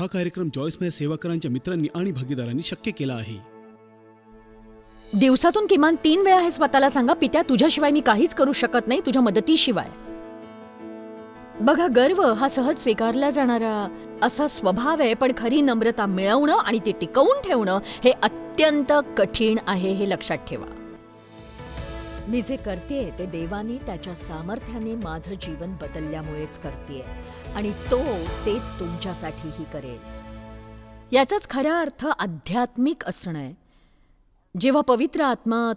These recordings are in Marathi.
हा कार्यक्रम जॉईसमय सेवाकरांच्या मित्रांनी आणि भागीदारांनी शक्य केला आहे. दिवसातून किमान तीन वेळा हे स्वतःला सांगा पित्या तुझ्याशिवाय मी काहीच करू शकत नाही तुझ्या मदतीशिवाय. बघा गर्व हा सहज स्वीकारला जाणारा असा स्वभाव आहे पण खरी नम्रता मिळवणं आणि ती टिकवून ठेवणं हे अत्यंत कठीण आहे हे लक्षात ठेवा. मी जे करतेय ते देवाने त्याच्या सामर्थ्याने माझं जीवन बदलल्यामुळेच करतेय. आणि तो ते तुमच्यासाठीही करेल. याचाच खरा अर्थ आध्यात्मिक असणं आहे. जेव्हा पवित्र आत्मा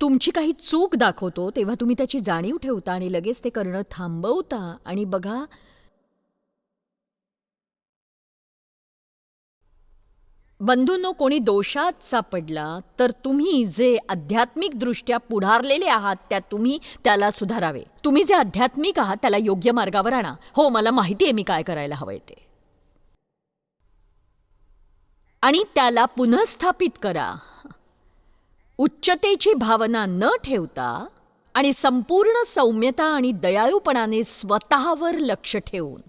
तुमची काही चूक दाखवतो तेव्हा तुम्ही त्याची जाणीव ठेवता आणि लगेच ते करणं थांबवता आणि बघा बंधूंनो कोणी दोषात सापडला तर तुम्ही जे आध्यात्मिकदृष्ट्या पुढारलेले आहात त्या तुम्ही त्याला सुधारावे. तुम्ही जे आध्यात्मिक आहात त्याला योग्य मार्गावर आणा. हो मला माहिती आहे मी काय करायला हवंय ते. आणि त्याला पुनःस्थापित करा. उच्चतेची भावना न ठेवता आणि संपूर्ण सौम्यता आणि दयाळूपणाने स्वतःवर लक्ष ठेवून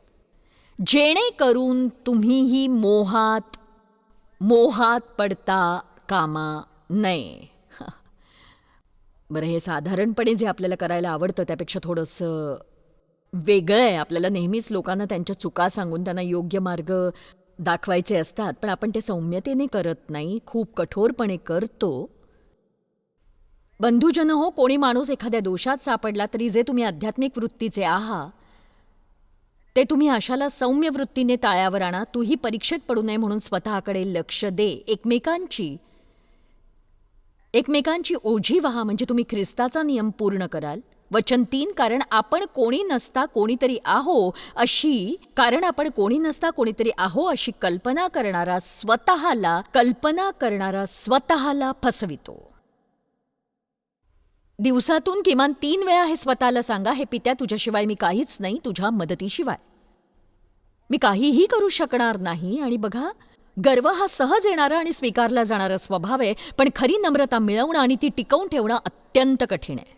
जेणेकरून तुम्हीही मोहात मोहात पडता कामा नये. बरं हे साधारणपणे जे आपल्याला करायला आवडतं त्यापेक्षा थोडंसं वेगळं आहे. आपल्याला नेहमीच लोकांना त्यांच्या चुका सांगून त्यांना योग्य मार्ग दाखवायचे असतात पण आपण ते सौम्यतेने करत नाही. खूप कठोरपणे करतो. बंधुजन हो कोणी माणूस एखाद्या दोषात सापडला तरी जे तुम्ही आध्यात्मिक वृत्तीचे आहात ते तुम्ही अशाला सौम्य वृत्तीने ताळ्यावर आणा तूही परीक्षेत पडू नये म्हणून स्वतःकडे लक्ष दे. एकमेकांची एकमेकांची ओझी व्हा म्हणजे तुम्ही ख्रिस्ताचा नियम पूर्ण कराल. वचन तीन कारण आपण कोणी नसता कोणीतरी आहो अशी कारण आपण कोणी नसता कोणीतरी आहो अशी कल्पना करणारा स्वतःला कल्पना करणारा स्वतःला फसवितो. दिवसातून किमान तीन वेळा हे स्वतःला सांगा हे पित्या तुझ्याशिवाय मी काहीच नाही तुझ्या मदतीशिवाय. मी काहीही करू शकणार नाही. आणि बघा गर्व हा सहज येणारा आणि स्वीकारला जाणारा स्वभाव आहे पण खरी नम्रता मिळवणं आणि ती टिकवून ठेवणं अत्यंत कठीण आहे.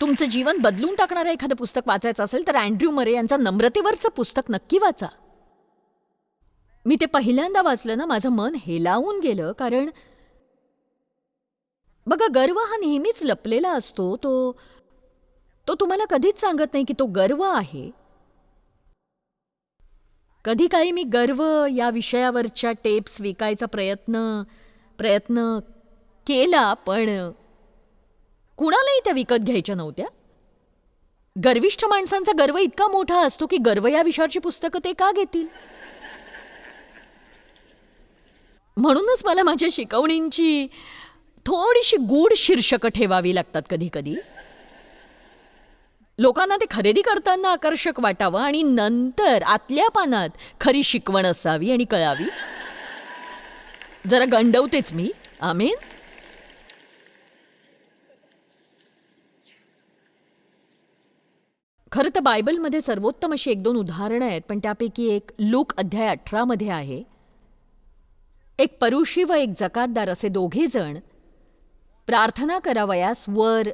तुमचं जीवन बदलून टाकणारं एखादं पुस्तक वाचायचं असेल तर अँड्र्यू मरे यांचं नम्रतेवरचं पुस्तक नक्की वाचा. मी ते पहिल्यांदा वाचलं ना माझं मन हेलावून गेलं कारण बघा गर्व हा नेहमीच लपलेला असतो. तो तो तुम्हाला कधीच सांगत नाही की तो गर्व आहे. कधी काही मी गर्व या विषयावरच्या टेप्स विकायचा प्रयत्न प्रयत्न केला पण कुणालाही त्या विकत घ्यायच्या नव्हत्या. गर्विष्ठ माणसांचा गर्व इतका मोठा असतो की गर्व या विषयावरची पुस्तकं ते का घेतील? म्हणूनच मला माझ्या शिकवणींची थोडीशी गूढ शीर्षकं ठेवावी लागतात कधी कधी लोकांना ते खरेदी करताना आकर्षक वाटावं आणि नंतर आतल्या पानात खरी शिकवण असावी आणि कळावी. जरा गंडवतेच मी. आमेन. खरं तर बायबलमध्ये सर्वोत्तम अशी एक दोन उदाहरणं आहेत पण त्यापैकी एक लूक अध्याय अठरामध्ये आहे. एक परुषी व एक जकातदार असे दोघे जण प्रार्थना करावयास वर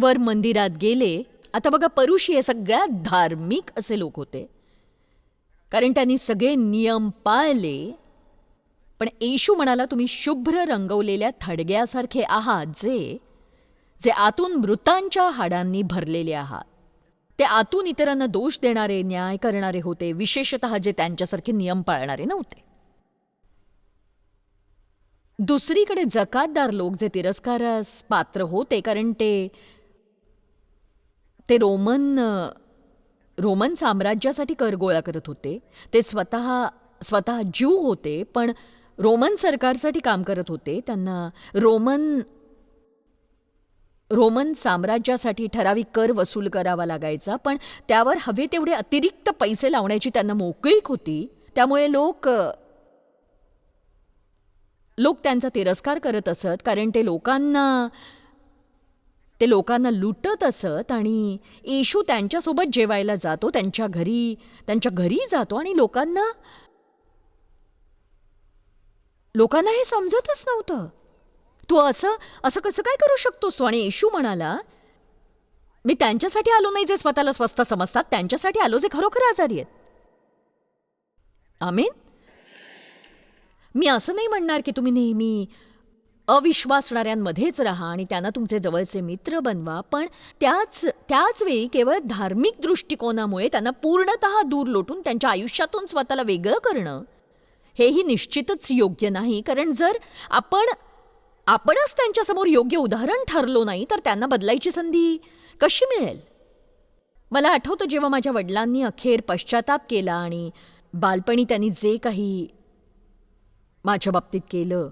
वर मंदिरात गेले. आता बघा परुषी हे सगळ्यात धार्मिक असे लोक होते. कारण त्यांनी सगळे नियम पाळले. पण येशू म्हणाला तुम्ही शुभ्र रंगवलेल्या थडग्यासारखे आहात जे जे आतून मृतांच्या हाडांनी भरलेले आहात. ते आतून इतरांना दोष देणारे न्याय करणारे होते. विशेषतः जे त्यांच्यासारखे नियम पाळणारे नव्हते. दुसरीकडे जकातदार लोक जे तिरस्कारास पात्र होते कारण ते ते रोमन रोमन साम्राज्यासाठी कर गोळा करत होते. ते स्वतः स्वतः ज्यू होते पण रोमन सरकारसाठी काम करत होते. त्यांना रोमन रोमन साम्राज्यासाठी ठराविक कर वसूल करावा लागायचा पण त्यावर हवे तेवढे अतिरिक्त पैसे लावण्याची त्यांना मोकळीक होती. त्यामुळे लोक लोक त्यांचा तिरस्कार करत असत कारण ते लोकांना ते लोकांना लुटत असत आणि येशू त्यांच्यासोबत जेवायला जातो त्यांच्या घरी त्यांच्या घरी जातो आणि लोकांना लोकांना हे समजतच नव्हतं. तू असं असं कसं काय करू शकतोस आणि येशू म्हणाला मी त्यांच्यासाठी आलो नाही जे स्वतःला स्वस्त समजतात त्यांच्यासाठी आलो जे खरोखर आजारी आहेत. आमीन? मी असं नाही म्हणणार की तुम्ही नेहमी अविश्वासणाऱ्यांमध्येच राहा आणि त्यांना तुमचे जवळचे मित्र बनवा पण त्याच त्याच वेळी केवळ धार्मिक दृष्टिकोनामुळे त्यांना पूर्णत दूर लोटून त्यांच्या आयुष्यातून स्वतःला वेगळं करणं हेही निश्चितच योग्य नाही. कारण जर आपण आपणच त्यांच्यासमोर योग्य उदाहरण ठरलो नाही तर त्यांना बदलायची संधी कशी मिळेल? मला आठवतं जेव्हा माझ्या वडिलांनी अखेर पश्चाताप केला आणि बालपणी त्यांनी जे काही माझ्या बाबतीत केलं.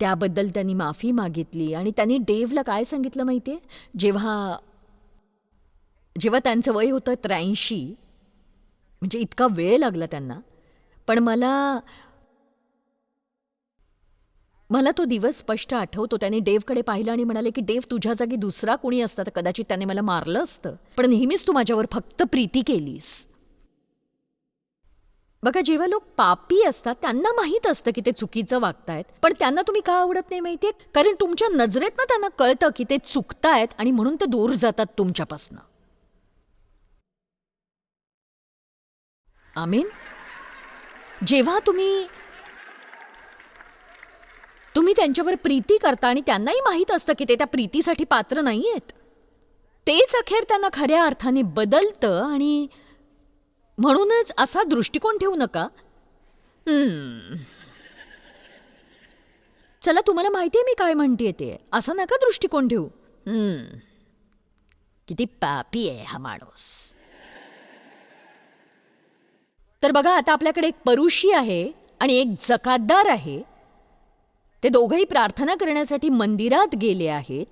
त्याबद्दल त्यांनी माफी मागितली. आणि त्यांनी डेव्हला काय सांगितलं माहिती आहे जेव्हा जेव्हा त्यांचं वय होतं त्र्याऐंशी म्हणजे इतका वेळ लागला त्यांना. पण मला मला तो दिवस स्पष्ट आठवतो. त्याने डेवकडे पाहिलं आणि म्हणाले की डेव तुझ्या जागी दुसरा कोणी असता तर कदाचित त्याने मला मारलं असतं. पण नेहमीच तू माझ्यावर फक्त प्रीती केलीस. बघा जेव्हा लोक पापी असतात त्यांना माहीत असतं की ते चुकीचं वागतायत. पण त्यांना तुम्ही का आवडत नाही माहितीये? कारण तुमच्या नजरेतनं त्यांना कळतं की ते चुकतायत आणि म्हणून ते दूर जातात तुमच्यापासनं. आमीन? जेव्हा तुम्ही तुम्ही त्यांच्यावर प्रीती करता आणि त्यांनाही माहीत असतं की ते त्या प्रीतीसाठी पात्र नाही आहेत तेच अखेर त्यांना खऱ्या अर्थाने बदलतं आणि म्हणूनच असा दृष्टिकोन ठेवू नका. हम्म. चला तुम्हाला माहिती आहे मी काय म्हणते ते. असा नका दृष्टिकोन ठेवू. हम्म. किती पापी आहे हा माणूस. तर बघा आता आपल्याकडे एक परुषी आहे आणि एक जकातदार आहे. ते दोघंही प्रार्थना करण्यासाठी मंदिरात गेले आहेत.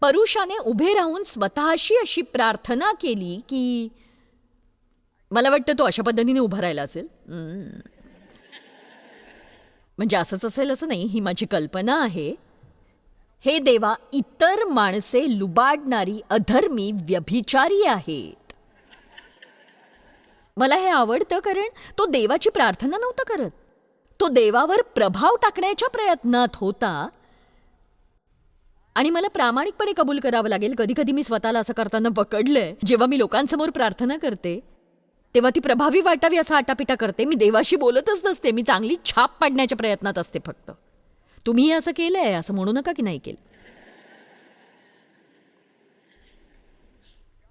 परुषाने उभे राहून स्वतःशी अशी प्रार्थना केली की मला वाटतं तो अशा पद्धतीने उभा राहिला असेल. म्हणजे असंच असेल असं नाही ही माझी कल्पना आहे. हे देवा इतर माणसे लुबाडणारी अधर्मी व्यभिचारी आहेत. मला हे आवडतं कारण तो देवाची प्रार्थना नव्हता करत. तो देवावर प्रभाव टाकण्याच्या प्रयत्नात होता. आणि मला प्रामाणिकपणे कबूल करावं लागेल. कधी कधी मी स्वतःला असं करताना पकडलंय. जेव्हा मी लोकांसमोर प्रार्थना करते तेव्हा ती प्रभावी वाटावी असा आटापिटा करते. मी देवाशी बोलतच नसते. मी चांगली छाप पाडण्याच्या प्रयत्नात असते फक्त. तुम्ही असं केलंय? असं म्हणू नका की नाही केलं.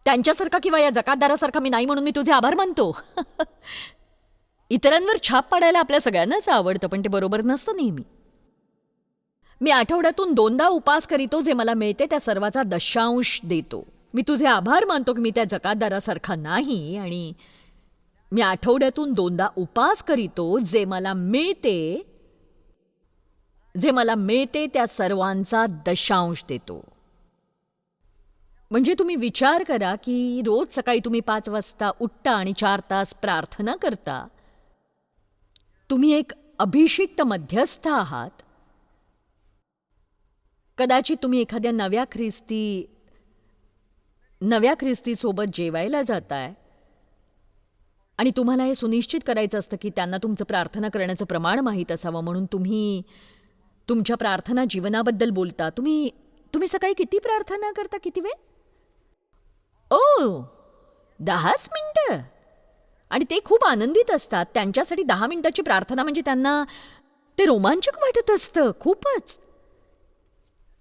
त्यांच्यासारखा किंवा या जकातदारासारखा मी नाही म्हणून मी तुझे आभार मानतो. इतरांवर छाप पाडायला आपल्या सगळ्यांनाच आवडतं पण ते बरोबर नसतं नेहमी. मी आठवड्यातून दोनदा उपास करीतो जे मला मिळते त्या सर्वाचा दशांश देतो. मी तुझे आभार मानतो की मी त्या जकातदारासारखा नाही आणि मी आठवड्यातून दोनदा उपास करीतो जे मला मिळते जे मला मिळते त्या सर्वांचा दशांश देतो. म्हणजे तुम्ही विचार करा की रोज सकाळी तुम्ही पाच वाजता उठता आणि चार तास प्रार्थना करता. तुम्ही एक अभिषिक्त मध्यस्थ आहात. कदाचित तुम्ही एखाद्या नव्या ख्रिस्ती नव्या ख्रिस्तीसोबत जेवायला जाताय. आणि तुम्हाला हे सुनिश्चित करायचं असतं की त्यांना तुमचं प्रार्थना करण्याचं प्रमाण माहीत असावं म्हणून तुम्ही तुमच्या प्रार्थना जीवनाबद्दल बोलता. तुम्ही तुम्ही सकाळी किती प्रार्थना करता किती वेळ? ओ दहाच मिनटं. आणि ते खूप आनंदित असतात. त्यांच्यासाठी दहा मिनिटाची प्रार्थना म्हणजे त्यांना ते रोमांचक वाटत असतं. खूपच.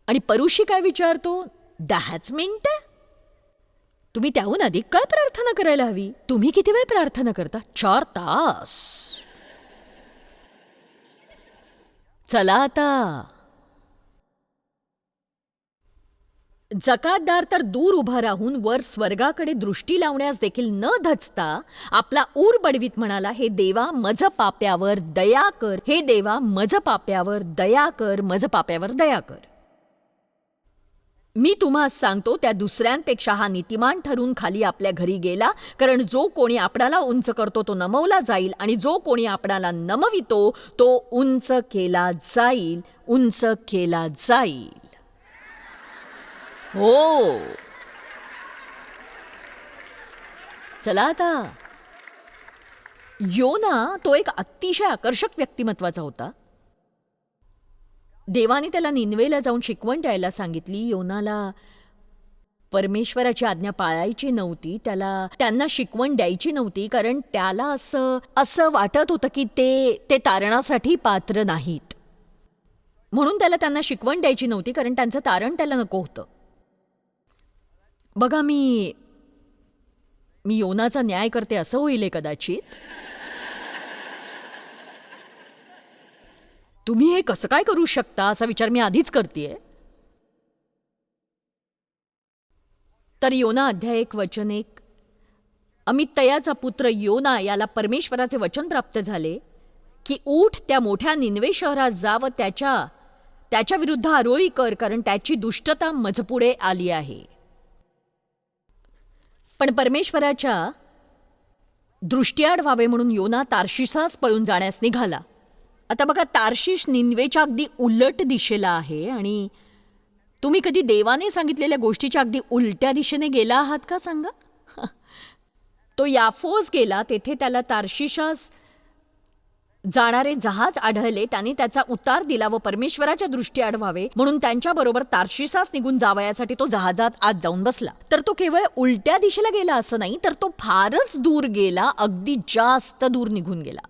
आणि परुषी काय विचारतो? दहाच मिनटं? तुम्ही त्याहून अधिक काय प्रार्थना करायला हवी. तुम्ही किती वेळ प्रार्थना करता? चार तास. चला आता. जकातदार तर दूर उभा राहून वर स्वर्गाकडे दृष्टी लावण्यास देखील न धचता आपला ऊर बडवीत म्हणाला हे देवा मज पाप्यावर दया कर. हे देवा मज पाप्यावर दया कर. मज पाप्यावर दया कर. मी तुम्हा सांगतो त्या दुसऱ्यांपेक्षा हा नीतिमान ठरून खाली आपल्या घरी गेला कारण जो कोणी आपणाला उंच करतो तो नमवला जाईल आणि जो कोणी आपणाला नमवितो तो उंच केला जाईल उंच केला जाईल. हो. चला आता. योना तो एक अतिशय आकर्षक व्यक्तिमत्वाचा होता. देवाने त्याला निनवेला जाऊन शिकवण द्यायला सांगितली. योनाला परमेश्वराची आज्ञा पाळायची नव्हती. त्याला त्यांना शिकवण द्यायची नव्हती. कारण त्याला असं असं वाटत होतं की ते ते तारणासाठी पात्र नाहीत. म्हणून त्याला त्यांना शिकवण द्यायची नव्हती. कारण त्यांचं तारण त्याला नको होतं. बघा मी मी योनाचा न्याय करते असं होईल कदाचित. तुम्ही हे कसं काय करू शकता असा विचार मी आधीच करतेय? तर योना अध्याय एक वचन एक. अमितयाचा पुत्र योना याला परमेश्वराचे वचन प्राप्त झाले की ऊठ त्या मोठ्या निन्वे शहरात जा व त्याच्या त्याच्या विरुद्ध आरोळी कर कारण त्याची दुष्टता मजपुढे आली आहे. पण परमेश्वराच्या दृष्टीआड व्हावे म्हणून योना तारशिसास पळून जाण्यास निघाला. आता बघा तार्शिश निन्वेच्या अगदी उलट दिशेला आहे आणि तुम्ही कधी देवाने सांगितलेल्या गोष्टीच्या अगदी उलट्या दिशेने गेला आहात का सांगा? तो याफोस गेला तेथे त्याला तारशिषास जाणारे जहाज आढळले त्याने त्याचा उतार दिला व परमेश्वराच्या दृष्टी आढवावे म्हणून त्यांच्याबरोबर तारशिसास निघून जावयासाठी तो जहाजात आत जाऊन बसला. तर तो केवळ उलट्या दिशेला गेला असं नाही तर तो फारच दूर गेला अगदी जास्त दूर निघून गेला.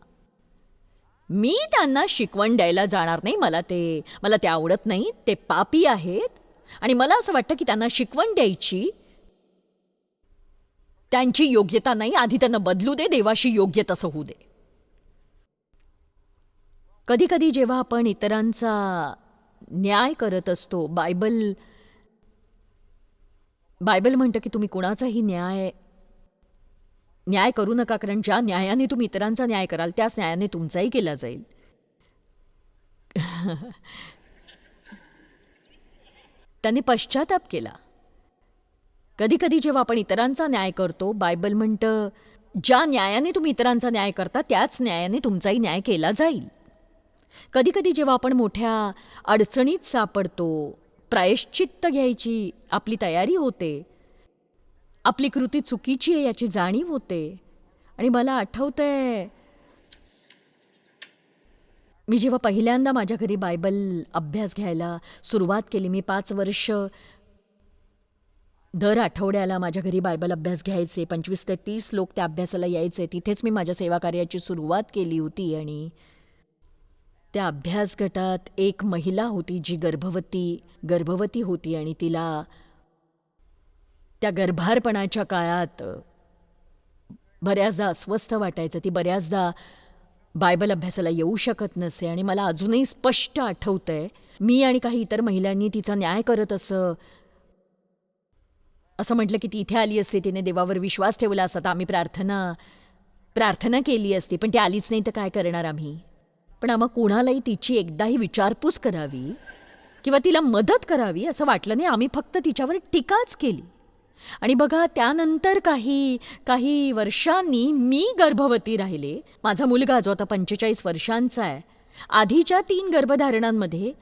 मी त्यांना शिकवण द्यायला जाणार नाही मला ते मला ते आवडत नाही ते पापी आहेत. आणि मला असं वाटतं की त्यांना शिकवण द्यायची. त्यांची योग्यता नाही आधी त्यांना बदलू दे देवाशी योग्य तसं होऊ दे. कधी कधी जेव्हा आपण इतरांचा न्याय करत असतो बायबल बायबल म्हणतं की तुम्ही कुणाचाही न्याय न्याय करू नका कारण ज्या न्यायाने तुम्ही इतरांचा न्याय कराल त्याच न्यायाने तुमचाही केला जाईल. त्याने पश्चाताप केला. कधी कधी जेव्हा आपण इतरांचा न्याय करतो बायबल म्हणतं ज्या न्यायाने तुम्ही इतरांचा न्याय करता त्याच न्यायाने तुमचाही न्याय केला जाईल. कधी कधी जेव्हा आपण मोठ्या अडचणीत सापडतो प्रायश्चित्त घ्यायची आपली तयारी होते आपली कृती चुकीची आहे याची जाणीव होते. आणि मला आठवतंय मी जेव्हा पहिल्यांदा माझ्या घरी बायबल अभ्यास घ्यायला सुरुवात केली मी पाच वर्ष दर आठवड्याला माझ्या घरी बायबल अभ्यास घ्यायचे पंचवीस ते तीस लोक त्या अभ्यासाला यायचे तिथेच मी माझ्या सेवा कार्याची सुरुवात केली होती आणि त्या अभ्यास गटात एक महिला होती जी गर्भवती गर्भवती होती आणि तिला त्या गर्भारपणाच्या काळात बऱ्याचदा अस्वस्थ वाटायचं. ती बऱ्याचदा बायबल अभ्यासाला येऊ शकत नसे आणि मला अजूनही स्पष्ट आठवतंय मी आणि काही इतर महिलांनी तिचा न्याय करत असं असं म्हटलं की ती इथे आली असते तिने देवावर विश्वास ठेवला असता तर आम्ही प्रार्थना प्रार्थना केली असती पण ती आलीच नाही तर काय करणार आम्ही? पण आम्हा कुणालाही तिची एकदाही विचारपूस करावी किंवा तिला मदत करावी असं वाटलं नाही. आम्ही फक्त तिच्यावर टीकाच केली. आणि बघा त्यानंतर काही काही वर्षांनी मी गर्भवती राहिले. माझा मुलगा जो आता पंचेचाळीस वर्षांचा आहे आधीच्या तीन गर्भधारणांमध्ये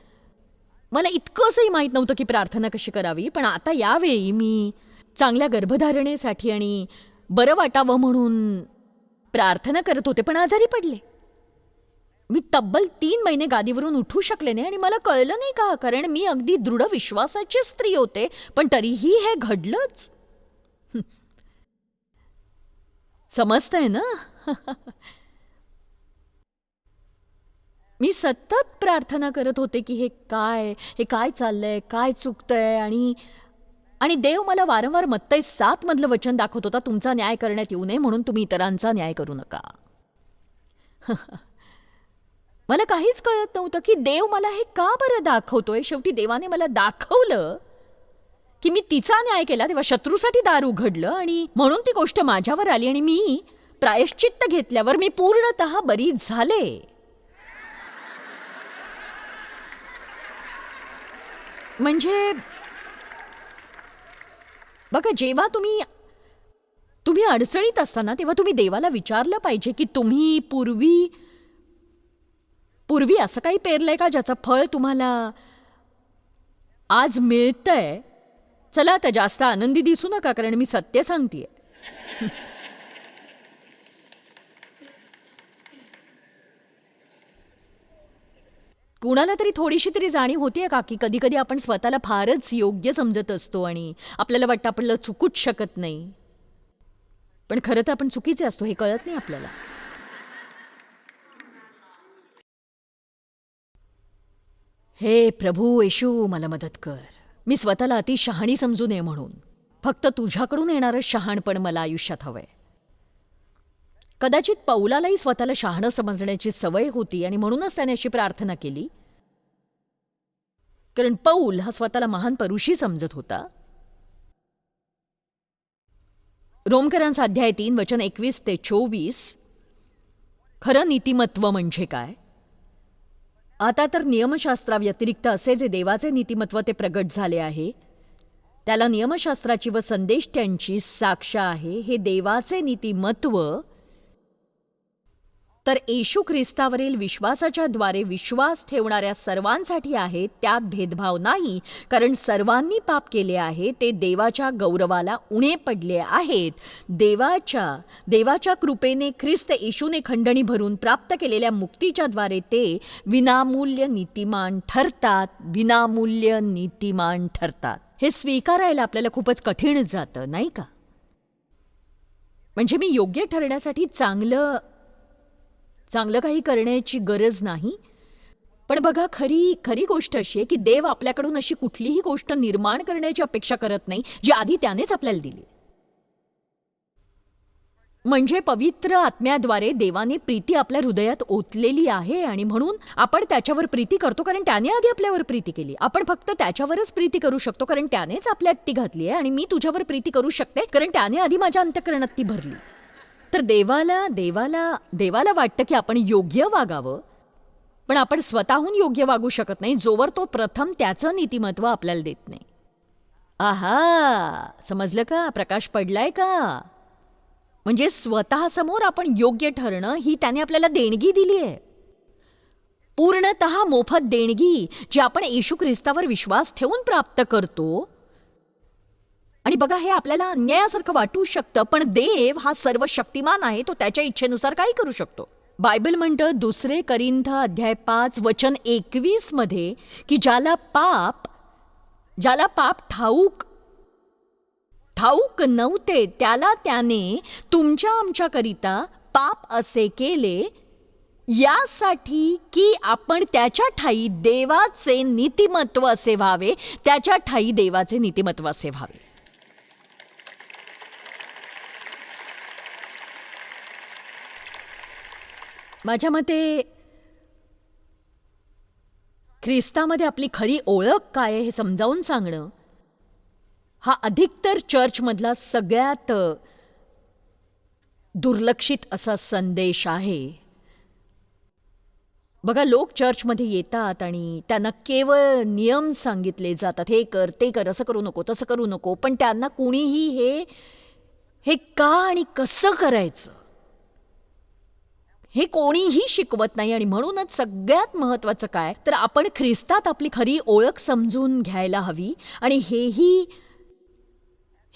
मला इतकंसंही माहीत नव्हतं की प्रार्थना कशी करावी पण आता यावेळी मी चांगल्या गर्भधारणेसाठी आणि बरं वाटावं म्हणून प्रार्थना करत होते पण आजारी पडले. मी तब्बल तीन महिने गादीवरून उठू शकले नाही आणि मला कळलं नाही का? कारण मी अगदी दृढ विश्वासाची स्त्री होते पण तरीही हे घडलंच. समजतंय ना? मी सतत प्रार्थना करत होते की हे काय? हे काय चाललंय? काय चुकतंय? आणि आणि देव मला वारंवार मत्तय सात मधलं वचन दाखवत होता तुमचा न्याय करण्यात येऊ नये म्हणून तुम्ही इतरांचा न्याय करू नका. मला काहीच कळत नव्हतं की देव मला हे का बरं दाखवतोय? शेवटी देवाने मला दाखवलं की मी तिचा न्याय केला तेव्हा शत्रूसाठी दार उघडलं आणि म्हणून ती गोष्ट माझ्यावर आली आणि मी प्रायश्चित्त घेतल्यावर मी पूर्णतः बरी झाले. म्हणजे बघा जेव्हा तुम्ही तुम्ही अडचणीत असताना तेव्हा तुम्ही देवाला विचारलं पाहिजे की तुम्ही पूर्वी पूर्वी असं काही पेरलंय का ज्याचं फळ तुम्हाला आज मिळतंय? चला तर जास्त आनंदी दिसू नका कारण मी सत्य सांगतेय. कुणाला तरी थोडीशी तरी जाणीव होतीये का की कधी कधी आपण स्वतःला फारच योग्य समजत असतो आणि आपल्याला वाटतं आपल्याला चुकूच शकत नाही? पण खरं तर आपण चुकीचे असतो हे कळत नाही आपल्याला. हे प्रभू येशू मला मदत कर. मी स्वतःला अति शहाणी समजू नये म्हणून. फक्त तुझ्याकडून येणारं शहाणपण मला आयुष्यात हवंय. कदाचित पौलालाही स्वतःला शहाणं समजण्याची सवय होती आणि म्हणूनच त्याने अशी प्रार्थना केली. कारण पौल हा स्वतःला महान परुषी समजत होता. रोमकरांचा अध्याय तीन वचन एकवीस ते चोवीस. खरं नीतिमत्व म्हणजे काय? आता तर नियमशास्त्राव्यतिरिक्त असे जे देवाचे नीतिमत्व ते प्रगट झाले आहे त्याला नियमशास्त्राची व संदेष्ट्यांची साक्ष आहे हे देवाचे नीतिमत्व तर येशू ख्रिस्तावरील विश्वासाच्या द्वारे विश्वास ठेवणाऱ्या सर्वांसाठी आहे त्यात भेदभाव नाही कारण सर्वांनी पाप केले आहे ते देवाच्या गौरवाला उणे पडले आहेत. देवाच्या देवाच्या कृपेने ख्रिस्त येशूने खंडणी भरून प्राप्त केलेल्या मुक्तीच्या द्वारे ते विनामूल्य नीतिमान ठरतात विनामूल्य नीतिमान ठरतात. हे स्वीकारायला आपल्याला खूपच कठीण जातं नाही का? म्हणजे मी योग्य ठरण्यासाठी चांगलं चांगलं काही करण्याची गरज नाही. पण बघा खरी खरी गोष्ट अशी आहे की देव आपल्याकडून अशी कुठलीही गोष्ट निर्माण करण्याची अपेक्षा करत नाही जी आधी त्यानेच आपल्याला दिली. म्हणजे पवित्र आत्म्याद्वारे देवाने प्रीती आपल्या हृदयात ओतलेली आहे आणि म्हणून आपण त्याच्यावर प्रीती करतो कारण त्याने आधी आपल्यावर प्रीती केली. आपण फक्त त्याच्यावरच प्रीती करू शकतो कारण त्यानेच आपल्यात ती घातली आहे आणि मी तुझ्यावर प्रीती करू शकते कारण त्याने आधी माझ्या अंत्यकरणात ती भरली. तर देवाला देवाला देवाला वाटतं की आपण योग्य वागावं. पण आपण स्वतःहून योग्य वागू शकत नाही जोवर तो प्रथम त्याचं नीतिमत्व आपल्याला देत नाही. आहा! समजलं का? प्रकाश पडलाय का? म्हणजे स्वतःसमोर आपण योग्य ठरणं ही त्याने आपल्याला देणगी दिली आहे. पूर्णत मोफत देणगी जी आपण येशू ख्रिस्तावर विश्वास ठेवून प्राप्त करतो आणि बघा हे आपल्याला अन्यायासारखं वाटू शकतं पण देव हा सर्व शक्तिमान आहे तो त्याच्या इच्छेनुसार काही करू शकतो. बायबल म्हणतं दुसरे करिंथ अध्याय पाच वचन एकवीसमध्ये की ज्याला पाप ज्याला पाप ठाऊक ठाऊक नव्हते त्याला त्याने तुमच्या आमच्याकरिता पाप असे केले यासाठी की आपण त्याच्या ठाई देवाचे नीतिमत्व असे व्हावे त्याच्या ठाई देवाचे नीतिमत्व असे व्हावे. माझ्या मते ख्रिस्तामध्ये आपली खरी ओळख काय हे समजावून सांगणं हा अधिकतर चर्चमधला सगळ्यात दुर्लक्षित असा संदेश आहे. बघा लोक चर्चमध्ये येतात आणि त्यांना केवळ नियम सांगितले जातात. हे कर ते कर असं करू नको तसं करू नको पण त्यांना कुणीही हे हे का आणि कसं करायचं? हे कोणीही शिकवत नाही आणि म्हणूनच सगळ्यात महत्वाचं काय? तर आपण ख्रिस्तात आपली खरी ओळख समजून घ्यायला हवी आणि हेही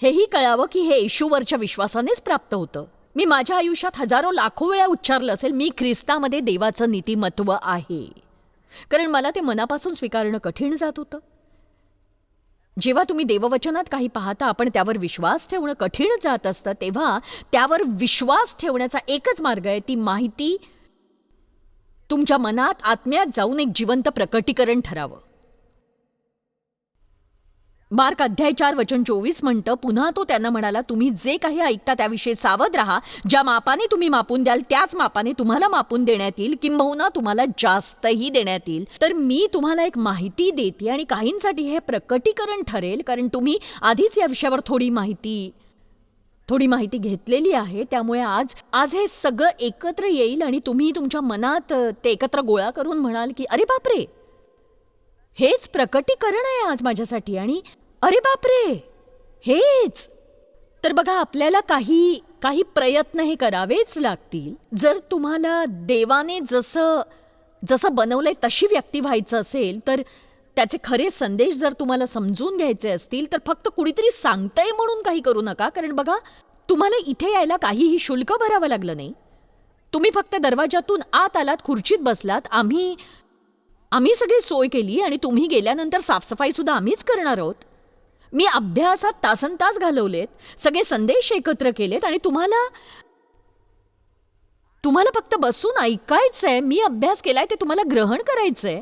हेही कळावं की हे येशूवरच्या विश्वासानेच प्राप्त होतं. मी माझ्या आयुष्यात हजारो लाखो वेळा उच्चारलं असेल मी ख्रिस्तामध्ये देवाचं नीतिमत्व आहे. कारण मला ते मनापासून स्वीकारणं कठीण जात होतं. जेव्हा तुम्ही देववचनात काही पाहता आपण त्यावर विश्वास ठेवणं कठीण जात असतं. तेव्हा त्यावर विश्वास ठेवण्याचा एकच मार्ग आहे ती माहिती तुमच्या मनात आत्म्यात जाऊन एक जिवंत प्रकटीकरण ठरावं. मार्क अध्याय चार वचन चोवीस म्हणतं पुन्हा तो त्यांना म्हणाला तुम्ही जे काही ऐकता त्याविषयी सावध राहा. ज्या मापाने तुम्ही मापून द्याल त्याच मापाने तुम्हाला मापून देण्यात येईल किंबहुना तुम्हाला जास्तही देण्यात येईल. तर मी तुम्हाला एक माहिती देते आणि काहींसाठी हे प्रकटीकरण ठरेल कारण तुम्ही आधीच या विषयावर थोडी माहिती थोडी माहिती घेतलेली आहे. त्यामुळे आज आज हे सगळं एकत्र येईल आणि तुम्ही तुमच्या मनात ते एकत्र गोळा करून म्हणाल की अरे बापरे! हेच प्रकटीकरण आहे आज माझ्यासाठी आणि अरे बापरे हेच. तर बघा आपल्याला काही काही प्रयत्न हे करावेच लागतील. जर तुम्हाला देवाने जसं जसं बनवलंय तशी व्यक्ती व्हायचं असेल तर त्याचे खरे संदेश जर तुम्हाला समजून घ्यायचे असतील तर फक्त कुणीतरी सांगतंय म्हणून काही करू नका. कारण बघा तुम्हाला इथे यायला काहीही शुल्क भरावं लागलं नाही. तुम्ही फक्त दरवाजातून आत आलात खुर्चीत बसलात. आम्ही आम्ही सगळी सोय केली आणि तुम्ही गेल्यानंतर साफसफाई सुद्धा आम्हीच करणार आहोत. मी अभ्यासात तासन तास घालवलेत सगळे संदेश एकत्र केलेत आणि तुम्हाला तुम्हाला फक्त बसून ऐकायचंय मी अभ्यास केलाय ते तुम्हाला ग्रहण करायचंय.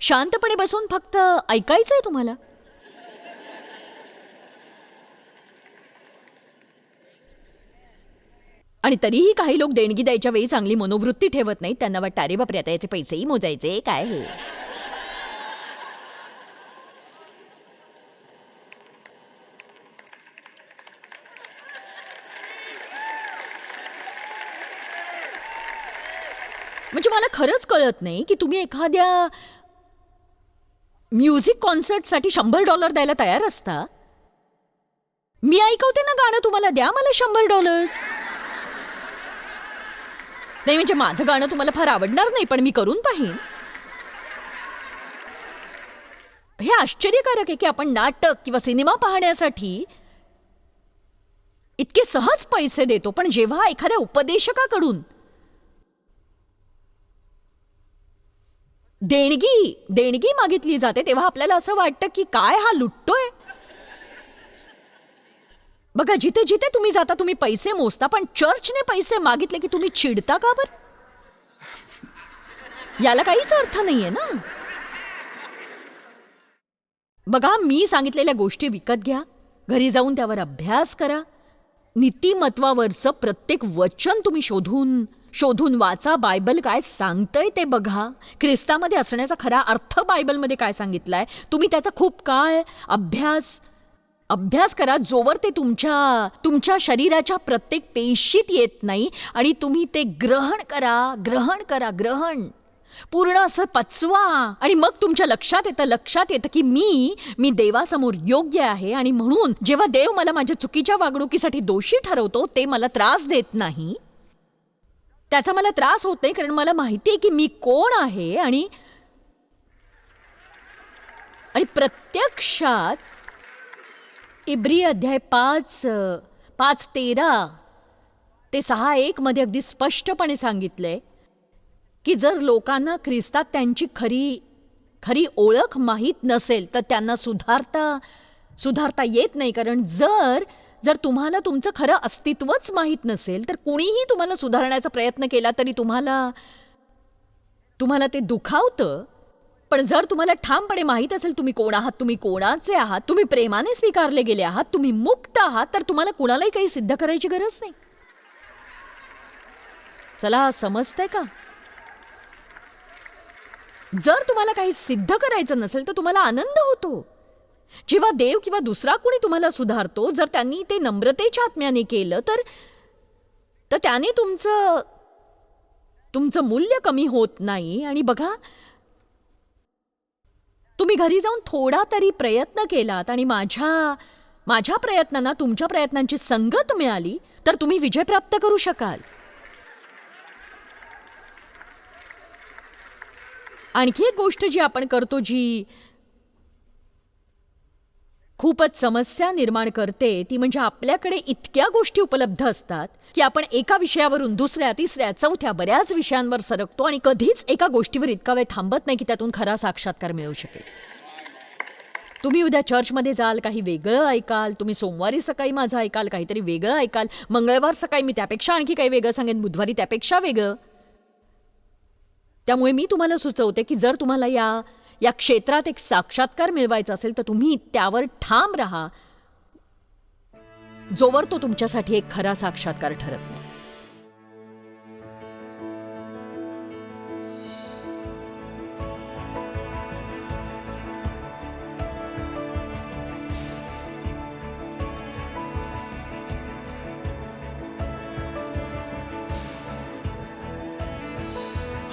शांतपणे बसून फक्त ऐकायचंय तुम्हाला. आणि तरीही काही लोक देणगी द्यायच्या वेळी चांगली मनोवृत्ती ठेवत नाहीत. त्यांना वाटतं अरे बापरे आता याचे पैसेही मोजायचे काय हे? म्हणजे मला खरंच कळत नाही की तुम्ही एखाद्या म्युझिक कॉन्सर्टसाठी शंभर डॉलर द्यायला तयार असता. मी ऐकवते ना गाणं तुम्हाला द्या मला शंभर डॉलर्स. नाही म्हणजे माझं गाणं तुम्हाला फार आवडणार नाही पण मी करून पाहीन. हे आश्चर्यकारक आहे की आपण नाटक किंवा सिनेमा पाहण्यासाठी इतके सहज पैसे देतो पण जेव्हा एखाद्या उपदेशकाकडून देणगी देणगी मागितली जाते तेव्हा आपल्याला असं वाटतं की काय हा लुटतोय? बघा जिथे जिथे तुम्ही जाता तुम्ही पैसे मोजता पण चर्चने पैसे मागितले की तुम्ही चिडता का बर? याला काहीच अर्थ नाहीये ना? बघा मी सांगितलेल्या गोष्टी विकत घ्या घरी जाऊन त्यावर अभ्यास करा. नीतिमत्वावरचं प्रत्येक वचन तुम्ही शोधून शोधून वाचा. बायबल काय सांगतंय ते बघा. ख्रिस्तामध्ये असण्याचा खरा अर्थ बायबलमध्ये काय सांगितलाय? तुम्ही त्याचा खूप काळ अभ्यास अभ्यास करा जोवर ते तुमच्या तुमच्या शरीराच्या प्रत्येक पेशीत येत नाही आणि तुम्ही ते ग्रहण करा ग्रहण करा ग्रहण. पूर्ण असं पचवा आणि मग तुमच्या लक्षात येतं लक्षात येतं की मी मी देवासमोर योग्य आहे आणि म्हणून जेव्हा देव मला माझ्या चुकीच्या वागणुकीसाठी दोषी ठरवतो ते मला त्रास देत नाही. त्याचा मला त्रास होत नाही कारण मला माहिती आहे की मी कोण आहे आणि आणि प्रत्यक्षात इब्री अध्याय पाच पाच तेरा ते सहा एकमध्ये अगदी स्पष्टपणे सांगितलंय की जर लोकांना ख्रिस्तात त्यांची खरी खरी ओळख माहीत नसेल तर त्यांना सुधारता सुधारता येत नाही. कारण जर जर तुम्हाला तुमचं खरं अस्तित्वच माहीत नसेल तर कुणीही तुम्हाला सुधारण्याचा प्रयत्न केला तरी तुम्हाला तुम्हाला ते दुखावतं. पण जर तुम्हाला ठामपणे माहीत असेल तुम्ही कोण आहात तुम्ही कोणाचे आहात तुम्ही प्रेमाने स्वीकारले गेले आहात तुम्ही मुक्त आहात तर तुम्हाला कुणालाही काही सिद्ध करायची गरज नाही. चला समजतंय का? जर तुम्हाला काही सिद्ध करायचं नसेल तर तुम्हाला आनंद होतो. जेव्हा देव किंवा दुसरा कोणी तुम्हाला सुधारतो जर त्यांनी ते नम्रतेच्या आत्म्याने केलं तर तर त्याने तुमचं तुमचं मूल्य कमी होत नाही. आणि बघा तुम्ही घरी जाऊन थोडा तरी प्रयत्न केलात आणि माझ्या माझ्या प्रयत्नांना तुमच्या प्रयत्नांची संगत मिळाली तर तुम्ही विजय प्राप्त करू शकाल. आणखी एक गोष्ट जी आपण करतो जी खूपच समस्या निर्माण करते. ती म्हणजे आपल्याकडे इतक्या गोष्टी उपलब्ध असतात की आपण एका विषयावरून दुसऱ्या तिसऱ्या चौथ्या बऱ्याच विषयांवर सरकतो आणि कधीच एका गोष्टीवर इतका वेळ थांबत नाही की त्यातून खरा साक्षात्कार मिळू शकेल. तुम्ही उद्या चर्चमध्ये जाल काही वेगळं ऐकाल तुम्ही सोमवारी सकाळी माझं ऐकाल काहीतरी वेगळं ऐकाल मंगळवार सकाळी मी त्यापेक्षा आणखी काही वेगळं सांगेन बुधवारी त्यापेक्षा वेगळं. त्यामुळे मी तुम्हाला सुचवते की जर तुम्हाला या या क्षेत्रात एक साक्षात्कार मिळवायचा असेल तर तुम्ही त्यावर ठाम राहा जोवर तो तुमच्यासाठी एक खरा साक्षात्कार ठरत नाही.